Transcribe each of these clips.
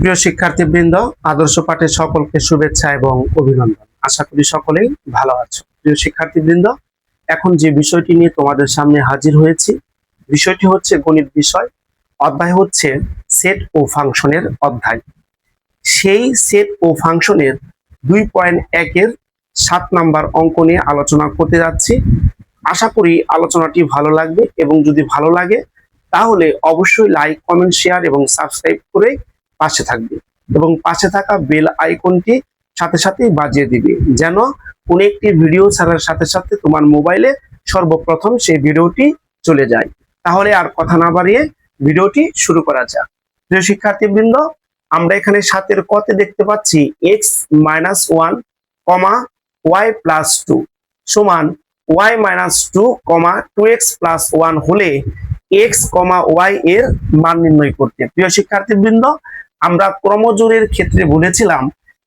প্রিয় শিক্ষার্থীবৃন্দ, আদর্শ পাঠের সকলকে শুভেচ্ছা এবং অভিনন্দন। আশা করি সকলেই ভালো আছো। প্রিয় শিক্ষার্থীবৃন্দ, এখন যে বিষয়টি নিয়ে তোমাদের সামনে হাজির হয়েছি, বিষয়টি হচ্ছে গণিত বিষয়। অধ্যায় হচ্ছে সেট ও ফাংশনের অধ্যায়। সেই সেট ও ফাংশনের দুই পয়েন্ট একের সাত নাম্বার অঙ্ক নিয়ে আলোচনা করতে যাচ্ছি। আশা করি আলোচনাটি ভালো লাগবে এবং যদি ভালো লাগে, তাহলে অবশ্যই লাইক, কমেন্ট, শেয়ার এবং সাবস্ক্রাইব করে পাশে থাকবে এবং পাশে থাকা বেল আইকনটি সাথে সাথেই বাজিয়ে দিবে। যেন কোনো একটি ভিডিও ছাড়ার সাথে সাথে তোমার মোবাইলে সর্বপ্রথম সেই ভিডিওটি চলে যায়। তাহলে আর কথা না বাড়িয়ে ভিডিওটি শুরু করা যাক। প্রিয় শিক্ষার্থীবৃন্দ, আমরা এখানে সাতের কতে দেখতে পাচ্ছি x minus one comma y plus two সমান y minus two comma two x plus one হলে এক্স কমা ওয়াই এর মান নির্ণয় করতে। প্রিয় শিক্ষার্থীবৃন্দ আমরা ক্রমজোরের ক্ষেত্রে বলেছিলাম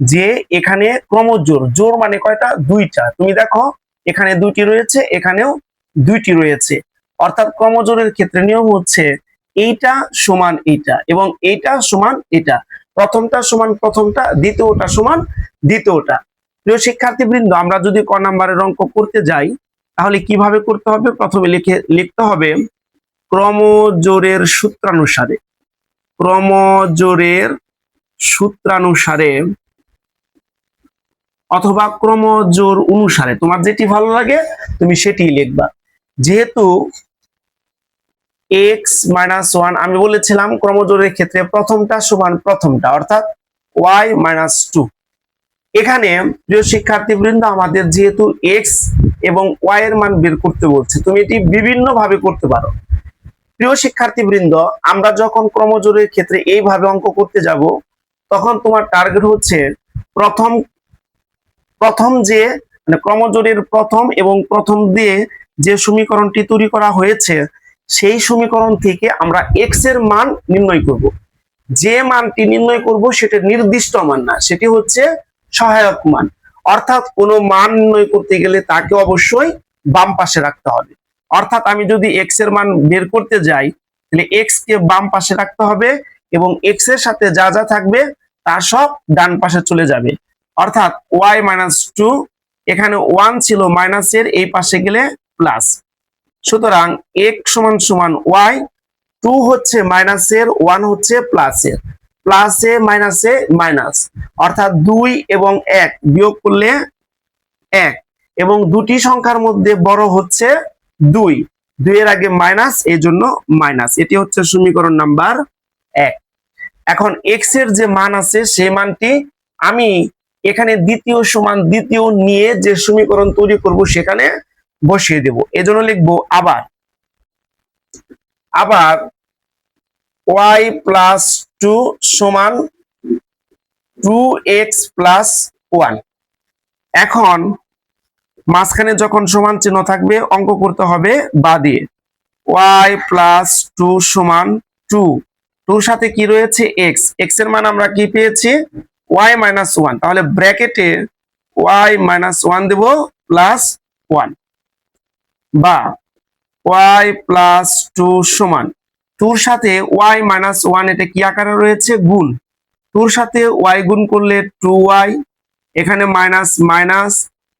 যে এখানে ক্রমজোর, জোর মানে কয়টা? দুইটা। তুমি দেখো, এখানে দুইটি রয়েছে, এখানেও দুইটি রয়েছে। অর্থাৎ ক্রমজোরের ক্ষেত্রে নিয়ম হচ্ছে এইটা সমান এইটা এবং এইটা সমান এটা। প্রথমটা সমান প্রথমটা, দ্বিতীয়টা সমান দ্বিতীয়টা। প্রিয় শিক্ষার্থীবৃন্দ, আমরা যদি ক নাম্বারের অঙ্ক করতে যাই, তাহলে কীভাবে করতে হবে? প্রথমে লিখে, লিখতে হবে ক্রমজোরের সূত্রানুসারে। ক্রমজোরের সূত্রানুসারে অথবা ক্রমজোর অনুসারে। তোমার যেটি ভালো লাগে, তুমি সেটি লিখবা। যেহেতু এক্স মাইনাস ওয়ান আমি বলেছিলাম ক্রমজোরের ক্ষেত্রে প্রথমটা সমান প্রথমটা, অর্থাৎ ওয়াই মাইনাস টু এখানে প্রিয় শিক্ষার্থীবৃন্দ, আমাদের যেহেতু এক্স এবং ওয়াই এর মান বের করতে বলছে, তুমি এটি বিভিন্ন ভাবে করতে পারো। প্রিয় শিক্ষার্থীবৃন্দ, আমরা যখন ক্রমজোরের ক্ষেত্রে এইভাবে অঙ্ক করতে যাব, তখন তোমার টার্গেট হচ্ছে প্রথম প্রথম যে মানে ক্রমজোরের প্রথম এবং প্রথম দিয়ে যে সমীকরণটি তৈরি করা হয়েছে, সেই সমীকরণ থেকে আমরা এক্সের মান নির্ণয় করব। যে মানটি নির্ণয় করব সেটা নির্দিষ্ট মান না, সেটি হচ্ছে সহায়ক মান। অর্থাৎ কোনো মান নির্ণয় করতে গেলে তাকে অবশ্যই বাম পাশে রাখতে হবে। অর্থাৎ আমি যদি এক্সের মান বের করতে যাই, তাহলে এক্স কে বাম পাশে রাখতে হবে এবং এক্সের সাথে যা যা থাকবে, তা সব ডান পাশে চলে যাবে। অর্থাৎ ওয়াই মাইনাস টু এখানে ওয়ান ছিল মাইনাসের এই পাশে গেলে প্লাস সুতরাং এক সমান সমান ওয়াই টু হচ্ছে মাইনাসের ওয়ান হচ্ছে প্লাসের প্লাসে মাইনাসে মাইনাস অর্থাৎ দুই এবং এক বিয়োগ করলে এক। এবং দুটি সংখ্যার মধ্যে বড় হচ্ছে দুই। দুইয়ের আগে মাইনাস এই জন্য মাইনাস এটি হচ্ছে সমীকরণ নাম্বার এক। এখন এক্সের যে মান আছে, সেই মানটি আমি এখানে দ্বিতীয় সমান দ্বিতীয় নিয়ে যে সমীকরণ তৈরি করব, সেখানে বসিয়ে দেব। এজন্য লিখব আবার। আবার ওয়াই প্লাস টু সমান টু এক্স প্লাস ওয়ান এখন মাঝখানে যখন সমান চিহ্ন থাকবে, অঙ্ক করতে হবে বা দিয়ে। ওয়াই প্লাস টু সমান টু। টুর সাথে কি রয়েছে? এক্স। এক্সের মান আমরা কি পেয়েছি? Y minus one. তাহলে ব্র্যাকেটে ওয়াই মাইনাস ওয়ান দেব প্লাস ওয়ান। বা ওয়াই প্লাস টু সমান। টুর সাথে ওয়াই মাইনাস ওয়ান, এটা কি আকারে রয়েছে? গুণ। টুর সাথে ওয়াই গুণ করলে টু ওয়াই। এখানে মাইনাস মাইনাস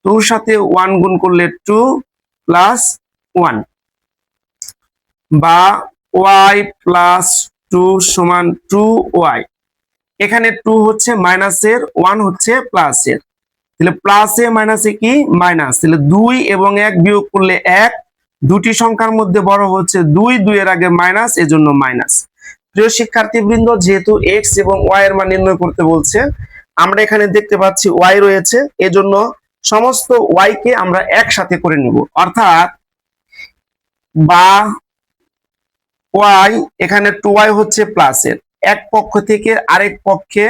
টুর সাথে ওয়ান গুণ করলে টু প্লাস ওয়ান। বা ওয়াই প্লাস টু সমান টু ওয়াই। এখানে টু হচ্ছে মাইনাসের, ওয়ান হচ্ছে প্লাসের। তাহলে প্লাসে, মাইনাসে কি? মাইনাস। তাহলে দুই এবং এক বিয়োগ করলে এক। দুটি সংখ্যার মধ্যে বড় হচ্ছে দুই, দুইয়ের আগে মাইনাস, এজন্য মাইনাস। প্রিয় শিক্ষার্থীবৃন্দ, যেহেতু এক্স এবং ওয়াই এর মান নির্ণয় করতে বলছে, আমরা এখানে দেখতে পাচ্ছি ওয়াই রয়েছে, এজন্য সমস্ত ওয়াই কে আমরা একসাথে করে নিব। অর্থাৎ বা ওয়াই এখানে টু ওয়াই হচ্ছে প্লাসের এক পক্ষ থেকে আরেক পক্ষে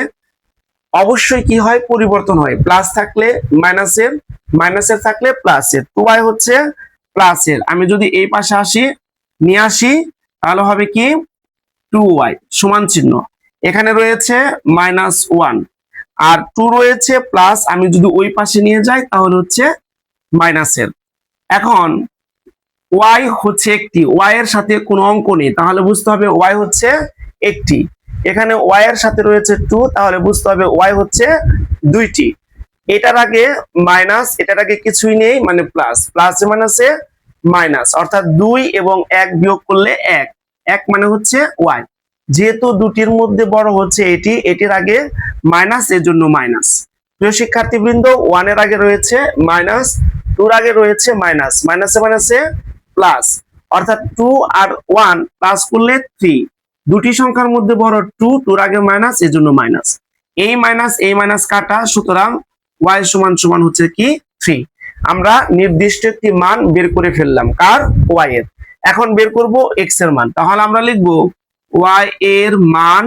অবশ্যই কি হয়? পরিবর্তন হয়। প্লাস থাকলে মাইনাসের মাইনাসের থাকলে প্লাসের টু ওয়াই হচ্ছে প্লাসের আমি যদি এই পাশে আসি, নিয়ে আসি, তাহলে হবে কি? টু ওয়াই সমান চিহ্ন। এখানে রয়েছে মাইনাস ওয়ান আর টু রয়েছে প্লাস আমি যদি ওই পাশে নিয়ে যাই, তাহলে হচ্ছে মাইনাসের এখন ওয়াই হচ্ছে একটি ওয়াই এর সাথে কোনো অঙ্ক নেই, তাহলে বুঝতে হবে ওয়াই হচ্ছে একটি। এখানে ওয়াই এর সাথে রয়েছে টু তাহলে বুঝতে হবে ওয়াই হচ্ছে দুইটি। এটার আগে মাইনাস এটার আগে কিছুই নেই মানে প্লাস প্লাস মাইনাসে মাইনাস অর্থাৎ দুই এবং এক বিয়োগ করলে এক। এক মানে হচ্ছে ওয়াই যেহেতু দুটির মধ্যে বড় হচ্ছে এটি, এটির আগে মাইনাস এর জন্য মাইনাস প্রিয় শিক্ষার্থীবৃন্দ ওয়ানের আগে রয়েছে মাইনাস টুর আগে রয়েছে মাইনাস মাইনাসে মাইনাসে প্লাস অর্থাৎ টু আর ওয়ান প্লাস করলে থ্রি দুটি সংখ্যার মধ্যে বড় টু টুর আগে মাইনাস এর জন্য মাইনাস এই মাইনাস এই মাইনাস কাটা, সুতরাং ওয়াই সমান সমান হচ্ছে কি? থ্রি আমরা নির্দিষ্ট একটি মান বের করে ফেললাম। কার? ওয়াই এর। এখন বের করব এক্সের মান। তাহলে আমরা লিখব ওয়াই এর মান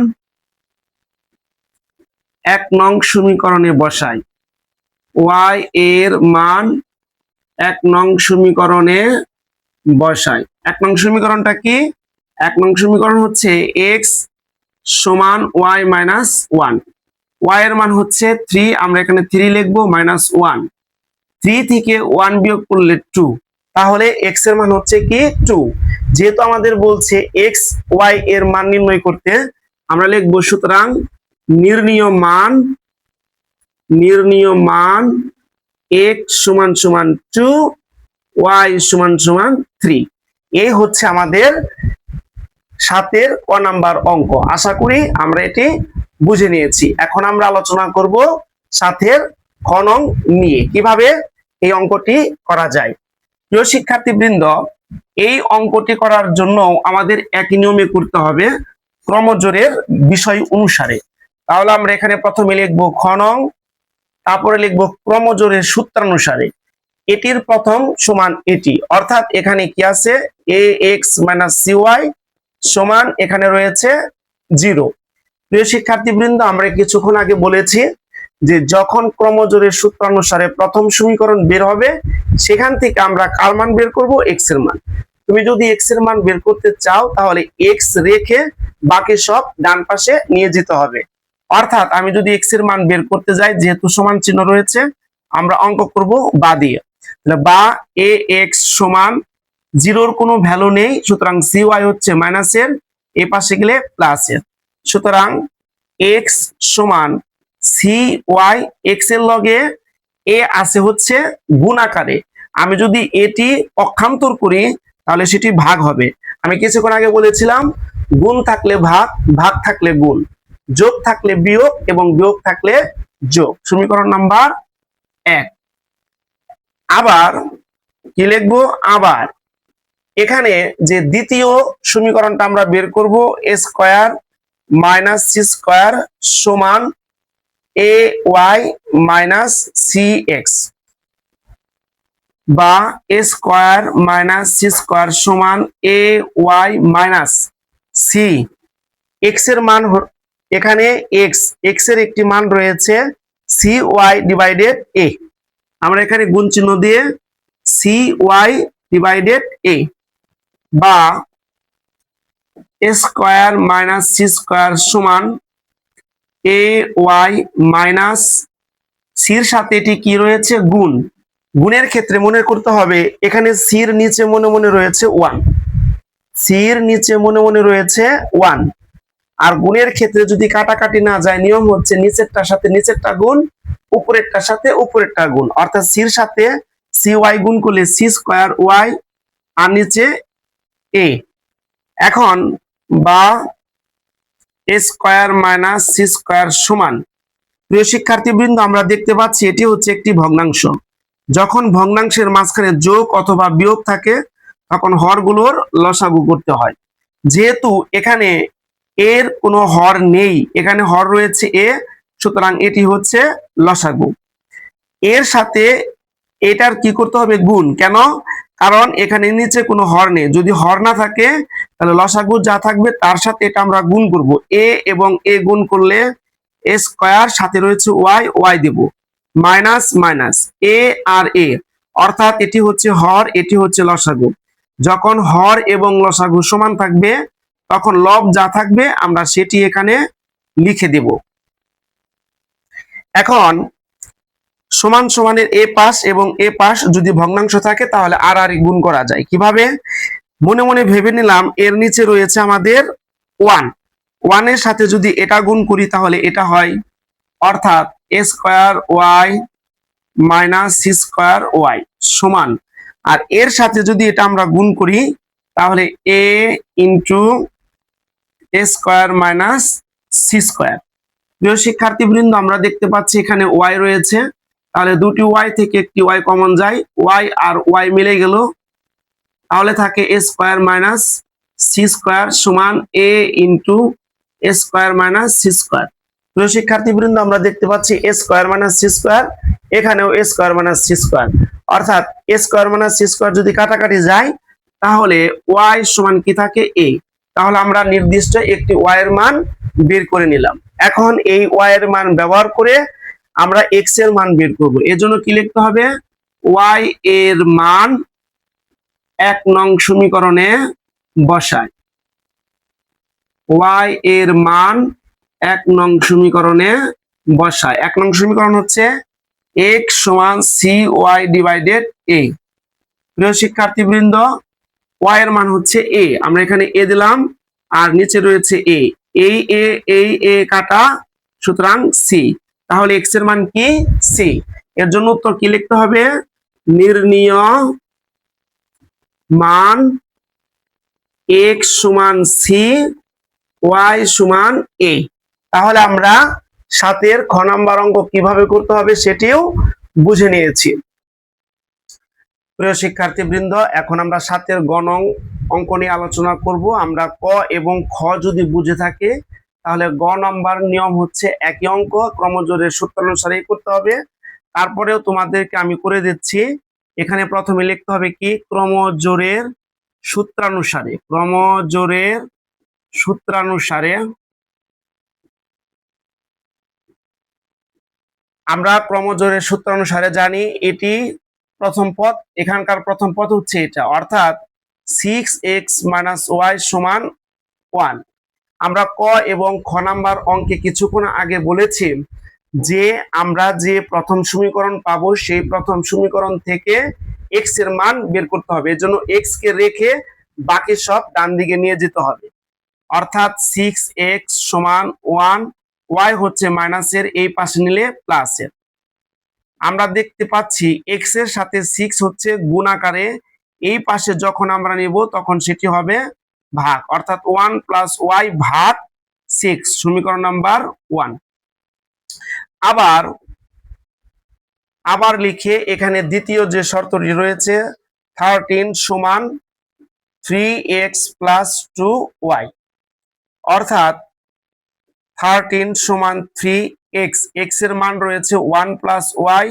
এক নং সমীকরণে বসাই। ওয়াই এর মান এক নং সমীকরণে বসাই। এক নং সমীকরণটা কি? এক নং সমীকরণ হচ্ছে এক্স সমান ওয়াই মাইনাস ওয়ান ওয়াই এর মান হচ্ছে থ্রি আমরা এখানে থ্রি লিখব মাইনাস ওয়ান থ্রি থেকে ওয়ান বিয়োগ করলে টু তাহলে এক্সের মান হচ্ছে কি টু যেহেতু আমাদের বলছে এক্স ওয়াই এর মান নির্ণয় করতে, আমরা লিখব সুতরাং নির্ণীয় মান নির্ণীয় মান এক্স সমান সমান টু ওয়াই সমান সমান থ্রি এই হচ্ছে আমাদের সাতের ক নাম্বার অঙ্ক। আশা করি আমরা এটি বুঝে নিয়েছি। এখন আমরা আলোচনা করব সাথের খ নং নিয়ে। কীভাবে এই অঙ্কটি করা যায়? প্রিয় শিক্ষার্থীবৃন্দ, এই অঙ্কটি করার জন্য আমাদের একই নিয়মে করতে হবে ক্রমজোরের বিষয় অনুসারে। তাহলে আমরা এখানে প্রথমে লিখব খনং তারপরে লিখব ক্রমজোরের সূত্রানুসারে। এটির প্রথম সমান এটি। অর্থাৎ এখানে কি আছে? A x minus c y সমান এখানে রয়েছে জিরো প্রিয় শিক্ষার্থীবৃন্দ, আমরা কিছুক্ষণ আগে বলেছি যে যখন ক্রমজোরের সূত্রানুসারে প্রথম সমীকরণ বের হবে, সেখান থেকে আমরা কার মান বের করব? এক্সের মান। তুমি যদি এক্সের মান বের করতে চাও, তাহলে এক্স রেখে বাকি সব ডান পাশে নিয়ে যেতে হবে। অর্থাৎ আমি যদি এক্সের মান বের করতে যাই, যেহেতু সমান চিহ্ন রয়েছে, আমরা অঙ্ক করব বা দিয়ে। বা এ এক্স সমান জিরোর কোনো ভ্যালু নেই, সুতরাং সি ওয়াই হচ্ছে মাইনাসের এ পাশে গেলে প্লাসের সুতরাং এক্স সমান সি ওয়াই এক্সের লগে এ আছে হচ্ছে গুণ আকারে। আমি যদি এটি অক্ষান্তর করি, তাহলে সেটি ভাগ হবে। আমি কিছুক্ষণ আগে বলেছিলাম, গুণ থাকলে ভাগ ভাগ থাকলে গুণ, যোগ থাকলে বিয়োগ এবং বিয়োগ থাকলে যোগ। সমীকরণ নাম্বার এক। আবার কি লিখব? আবার। এখানে যে দ্বিতীয় সমীকরণটা আমরা বের করব a square minus c square সমান a y minus c x বা a square minus c square সমান এ ওয়াই মাইনাস সি এক্সের মান এখানে এক্স এক্সের একটি মান রয়েছে সি ওয়াই ডিভাইডেড এ আমরা এখানে গুণ চিহ্ন দিয়ে সি ওয়াই ডিভাইডেড এ বা a square minus c square সমান এ ওয়াই মাইনাস সির সাথে এটি কি রয়েছে? গুণ। গুণের ক্ষেত্রে মনে করতে হবে, এখানে সির নিচে মনে মনে রয়েছে ওয়ান সির নিচে মনে মনে রয়েছে ওয়ান আর গুণের ক্ষেত্রে যদি কাটাকাটি না যায়, নিয়ম হচ্ছে নিচেরটার সাথে নিচেরটা গুণ, উপরেরটার সাথে উপরেরটা গুণ। অর্থাৎ সির সাথে সি ওয়াই গুণ করলে সি স্কোয়ার ওয়াই আর নিচে এ এখন বা a square minus c square সমান। প্রিয় শিক্ষার্থীবৃন্দ, আমরা দেখতে পাচ্ছি এটি হচ্ছে একটি ভগ্নাংশ। যখন ভগ্নাংশের মাঝখানে যোগ অথবা বিয়োগ থাকে, তখন হরগুলোর লসাগু করতে হয়। যেহেতু এখানে এর কোনো হর নেই, এখানে হর রয়েছে এ, সুতরাং এটি হচ্ছে লসাগু। এর সাথে এটার কি করতে হবে? গুণ। কেন? কারণ এখানে নিচে কোনো হর নেই। যদি হর না থাকে তাহলে লসাগু যা থাকবে তার সাথে এটা আমরা গুণ করব। এ এবং এ গুণ করলে এ স্কোয়ার সাথে রয়েছে ওয়াই ওয়াই দেব। Minus minus. এ আর এ। অর্থাৎ এটি হচ্ছে হর, এটি হচ্ছে লসাগু। যখন হর এবং লসাগু সমান থাকবে, তখন লব যা থাকবে আমরা সেটি এখানে লিখে দেব। এখন সমান সমানের এ পাশ এবং এ পাশ যদি ভগ্নাংশ থাকে তাহলে আর আর গুণ করা যায়। কীভাবে? মনে মনে ভেবে নিলাম এর নিচে রয়েছে আমাদের ওয়ান ওয়ানের সাথে যদি এটা গুণ করি তাহলে এটা হয় অর্থাৎ a square y minus c square y সমান। আর এর সাথে যদি এটা আমরা গুণ করি তাহলে a into a square minus c square প্রিয় শিক্ষার্থীবৃন্দ, আমরা দেখতে পাচ্ছি এখানে ওয়াই রয়েছে। তাহলে দুটি ওয়াই থেকে একটি ওয়াই কমন যায়। ওয়াই আর ওয়াই মিলে গেল তাহলে থাকে a square minus c square সমান a into a square minus c square প্রিয় শিক্ষার্থীবৃন্দ, আমরা দেখতে পাচ্ছি a square minus c square এখানেও a square minus c square অর্থাৎ a square minus c square যদি কাটাকাটি যায়, তাহলে ওয়াই সমান কি থাকে? এ তাহলে আমরা নির্দিষ্ট একটি ওয়াই এর মান বের করে নিলাম। এখন এই ওয়াই এর মান ব্যবহার করে আমরা এক্সের মান বের করব। এজন্য কি লিখতে হবে? ওয়াই এর মান এক নং সমীকরণে বসায়। ওয়াই এর মান এক নং সমীকরণে বসায়। এক নং সমীকরণ হচ্ছে এক্স সমান সি ওয়াই ডিভাইডেড এ প্রিয় শিক্ষার্থীবৃন্দ ওয়াই এর মান হচ্ছে এ আমরা এখানে এ দিলাম, আর নিচে রয়েছে এ এই এ এই এ কাটা সুতরাং সি তাহলে এক্সের মান কি? সি এর জন্য উত্তর কি লিখতে হবে? নির্ণীয় মান এক্স সমান সি ওয়াই সমান এ তাহলে আমরা সাতের খ নাম্বার অঙ্ক কীভাবে করতে হবে সেটিও বুঝে নিয়েছি। প্রিয় শিক্ষার্থী বৃন্দ এখন আমরা সাতের গণং অঙ্ক নিয়ে আলোচনা করব। আমরা ক এবং খ যদি বুঝে থাকে, তাহলে গ নাম্বার নিয়ম হচ্ছে একই অঙ্ক ক্রমজোরের সূত্র অনুসারেই করতে হবে। তারপরেও তোমাদেরকে আমি করে দিচ্ছি এখানে প্রথমে লিখতে হবে কি? ক্রমজোরের সূত্রানুসারে ক্রমজোরের সূত্রানুসারে আমরা ক্রমজোরের সূত্রানুসারে জানি এটি প্রথম পদ এখানকার প্রথম পদ হচ্ছে এটা। অর্থাৎ সিক্স এক্স মাইনাস ওয়াই সমান ওয়ান আমরা ক এবং খ নাম্বার অঙ্কে কিছুক্ষণ আগে বলেছি যে আমরা যে প্রথম সমীকরণ পাবো, সেই প্রথম সমীকরণ থেকে এক্সের মান বের করতে হবে। এজন্য এক্স কে রেখে বাকি সব ডান দিকে নিয়ে যেতে হবে। অর্থাৎ সিক্স এক্স সমান ওয়ান ওয়াই হচ্ছে মাইনাসের এই পাশে নিলে প্লাসের আমরা দেখতে পাচ্ছি এক্সের সাথে সিক্স হচ্ছে গুণ আকারে। এই পাশে যখন আমরা নিব, তখন সেটি হবে ভাগ। অর্থাৎ ওয়ান প্লাস ওয়াই ভাগ সিক্স সমীকরণ নাম্বার ওয়ান আবার আবার লিখে এখানে দ্বিতীয় যে শর্তটি রয়েছে থার্টিন সমান three x plus two y অর্থাৎ থার্টিন সমান থ্রি এক্স এক্সের মান রয়েছে one plus y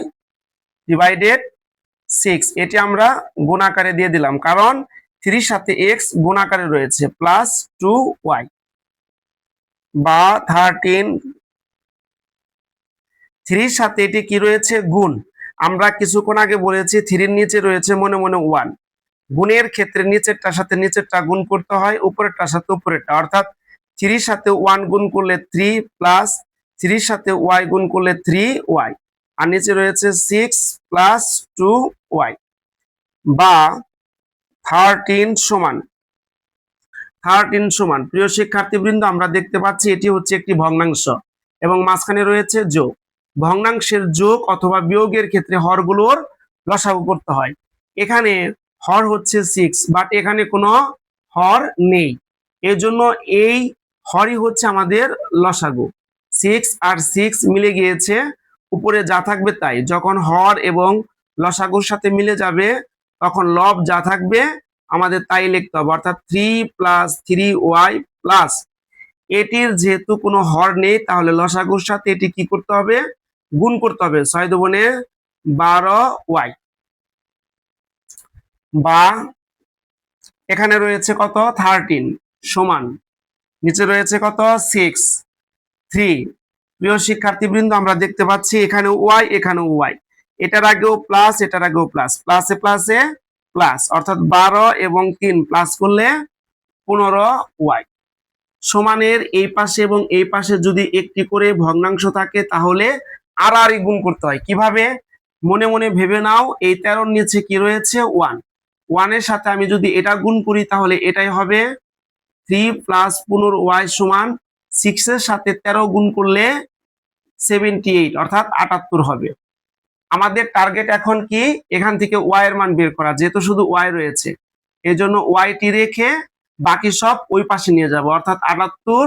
divided six এটি আমরা গুণাকারে দিয়ে দিলাম, কারণ থ্রির সাথে এক্স গুণাকারে রয়েছে প্লাস টু ওয়াই বা থার্টিন থ্রির সাথে এটি কি রয়েছে? গুণ। আমরা কিছুক্ষণ আগে বলেছি থ্রির নিচে রয়েছে মনে মনে ওয়ান। গুণের ক্ষেত্রে নিচেরটার সাথে নিচেরটা গুণ করতে হয়, উপরেরটার সাথে উপরেরটা। অর্থাৎ থ্রির সাথে ওয়ান গুণ করলে থ্রি প্লাস থ্রির সাথে ওয়াই গুণ করলে থ্রি ওয়াই। আর নিচে রয়েছে সিক্স প্লাস টু ওয়াই। বা থার্টিন সমান। থার্টিন সমান। প্রিয় শিক্ষার্থীবৃন্দ, আমরা দেখতে পাচ্ছি এটি হচ্ছে একটি ভগ্নাংশ। এবং মাঝখানে রয়েছে যোগ। ভগ্নাংশের যোগ অথবা বিয়োগের ক্ষেত্রে হরগুলোর লসাগু করতে হয়। এখানে হর হচ্ছে সিক্স বাট এখানে কোনো হর নেই। এজন্য এই হরই হচ্ছে আমাদের লসাগু। সিক্স আর সিক্স মিলে গিয়েছে, উপরে যা থাকবে তাই। যখন হর এবং লসাগুর সাথে মিলে যাবে, তখন লব যা থাকবে আমাদের তাই লিখতে হবে। অর্থাৎ three plus three y plus এটির যেহেতু কোনো হর নেই, তাহলে লসাগুর সাথে এটি কি করতে হবে? গুণ করতে হবে। ছয় দুবনে বারো ওয়াই। বা এখানে রয়েছে কত? থার্টিন সমান। নিচে রয়েছে কত? সিক্স থ্রি প্রিয় শিক্ষার্থীবৃন্দ, আমরা দেখতে পাচ্ছি এখানে ওয়াই এখানে ওয়াই। এটার আগেও প্লাস এটার আগেও প্লাস প্লাসে প্লাসে প্লাস অর্থাৎ বারো এবং তিন প্লাস করলে পনেরো ওয়াই। সমানের এই পাশে এবং এই পাশে যদি একটি করে ভগ্নাংশ থাকে, তাহলে আর আর গুণ করতে হয়। কীভাবে? মনে মনে ভেবে নাও, এই তেরোর নিচে কি রয়েছে? ওয়ান ওয়ানের সাথে আমি যদি এটা গুণ করি, তাহলে এটাই হবে থ্রি প্লাস পনেরো ওয়াই সমান সিক্স এর সাথে তেরো গুণ করলে সেভেন্টি এইট অর্থাৎ আটাত্তর হবে। আমাদের টার্গেট এখন কি? এখান থেকে ওয়াই এর মান বের করা, যেহেতু শুধু ওয়াই রয়েছে। এই জন্য ওয়াইটি রেখে বাকি সব ওই পাশে নিয়ে যাব, অর্থাৎ আটাত্তর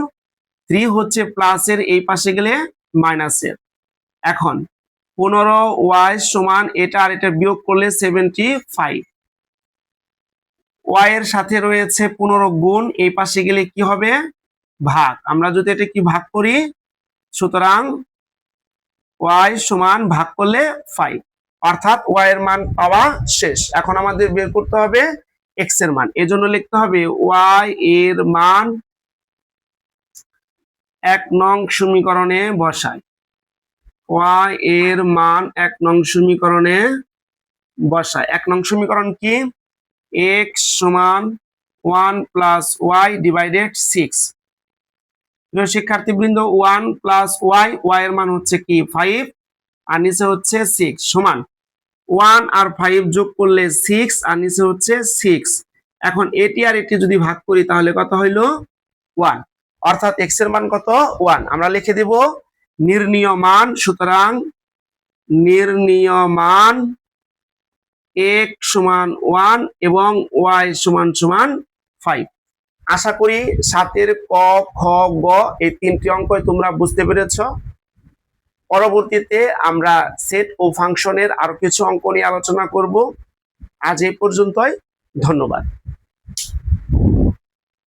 থ্রি হচ্ছে প্লাসের এই পাশে গেলে মাইনাসের এখন। পনেরো ওয়াই সমান এটা আর এটা বিয়োগ করলে সেভেন্টি ফাইভ ওয়াই এর সাথে রয়েছে পনেরো গুণ, এই পাশে গেলে কি হবে? ভাগ। আমরা যদি এটা কি ভাগ করি? সুতরাং ওয়াই সমান ভাগ করলে ফাইভ অর্থাৎ ওয়াই এর মান পাওয়া শেষ। এখন আমাদের বের করতে হবে এক্সের মান। এজন্য লিখতে হবে ওয়াই এর মান এক নং সমীকরণে বসায়। ওয়াই এর মান এক নং সমীকরণে বসায়। এক নং সমীকরণ কি? এক্স সমান one plus y divided six শিক্ষার্থীবৃন্দ ওয়ান প্লাস ওয়াই ওয়াই এর মান হচ্ছে কি? ফাইভ আর নিচে হচ্ছে সিক্স সমান। ওয়ান আর ফাইভ যোগ করলে সিক্স আর নিচে হচ্ছে সিক্স এখন এটি আর এটি যদি ভাগ করি, তাহলে কত হইল? ওয়ান অর্থাৎ এক্সের মান কত? ওয়ান আমরা লিখে দিব নির্ণীয় মান সুতরাং নির্ণীয় মান এক সমান ওয়ান এবং ওয়াই সমান সমান ফাইভ। আশা করি সাতের ক, খ, গ এই তিনটি অঙ্কই তোমরা বুঝতে পেরেছ। পরবর্তীতে আমরা সেট ও ফাংশনের আরও কিছু অঙ্ক নিয়ে আলোচনা করব। আজ এই পর্যন্তই, ধন্যবাদ।